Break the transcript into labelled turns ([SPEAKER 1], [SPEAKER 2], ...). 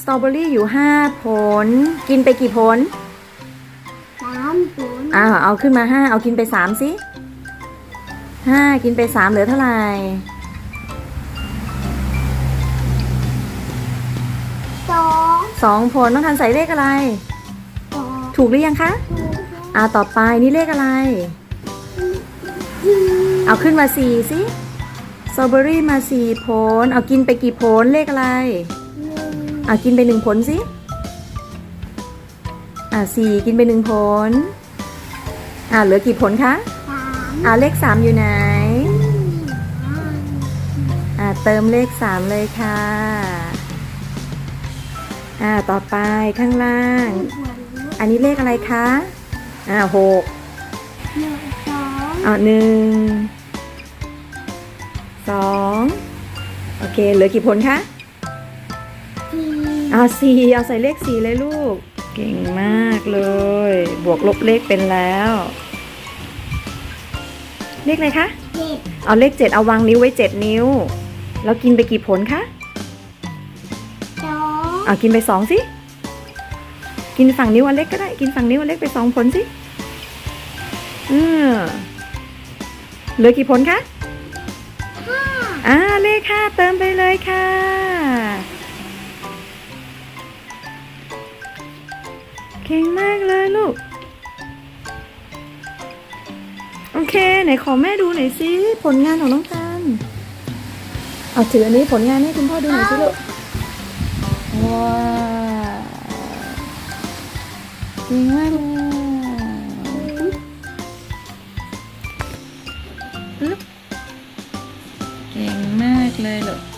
[SPEAKER 1] สตรอเบอรี่อยู่ห้าผล กินไปกี่ผล
[SPEAKER 2] สามศูนย์
[SPEAKER 1] อ้าวเอาขึ้นมาห้าเอากินไปสามสิห้ากินไปสามเหลือเท่าไหร่
[SPEAKER 2] สอง
[SPEAKER 1] สองผลน้องทันใส่เลขอะไร
[SPEAKER 2] สอง
[SPEAKER 1] ถูกหรือยังคะ
[SPEAKER 2] ถูก
[SPEAKER 1] อ่าต่อไปนี่เลขอะไร
[SPEAKER 2] สี่
[SPEAKER 1] เอาขึ้นมาสี่สิสตรอเบอรี่มาสี่ผล เอากินไปกี่ผลเลขอะไร
[SPEAKER 2] หนึ่ง
[SPEAKER 1] เอากินไปหนึ่งผลสิ อ่าสี่กินไปหนึ่งผล อ่าเหลือกี่ผลคะ
[SPEAKER 2] สาม
[SPEAKER 1] อ่าเลขสามอยู่ไหน
[SPEAKER 2] ห้า
[SPEAKER 1] อ่าเติมเลขสามเลยค่ะ อ่าต่อไปข้างล่าง
[SPEAKER 2] หัวรู้
[SPEAKER 1] อันนี้เลขอะไรคะ อ่าหก
[SPEAKER 2] หนึ่งสอง
[SPEAKER 1] อ่าหนึ่ง สอง โอเค เหลือกี่ผลคะ
[SPEAKER 2] สี่
[SPEAKER 1] เอาสี่เอาใส่เลขสี่เลยลูก เก่งมากเลย บวกลบเลขเป็นแล้ว เลขอะไรคะ
[SPEAKER 2] เจ็ด
[SPEAKER 1] เอาเลขเจ็ดเอาวางนิ้วไว้เจ็ดนิ้ว แล้วกินไปกี่ผลคะ
[SPEAKER 2] สอง
[SPEAKER 1] เอากินไปสองสิ กินฝั่งนิ้วอันเล็กก็ได้ กินฝั่งนิ้วอันเล็กไปสองผลสิเออเหลือกี่ผลคะ
[SPEAKER 2] ห้า
[SPEAKER 1] อ่าเลขห้าเติมไปเลยค่ะ ก่งมากเลยลูก โอเค ไหนขอแม่ดูหน่อยสิผลงานของน้องกันเอาถืออันนี้ผลงานให้คุณพ่อดูหน่อยสิลูกว้าเก่งมากเลยเก่งมากเลยลูก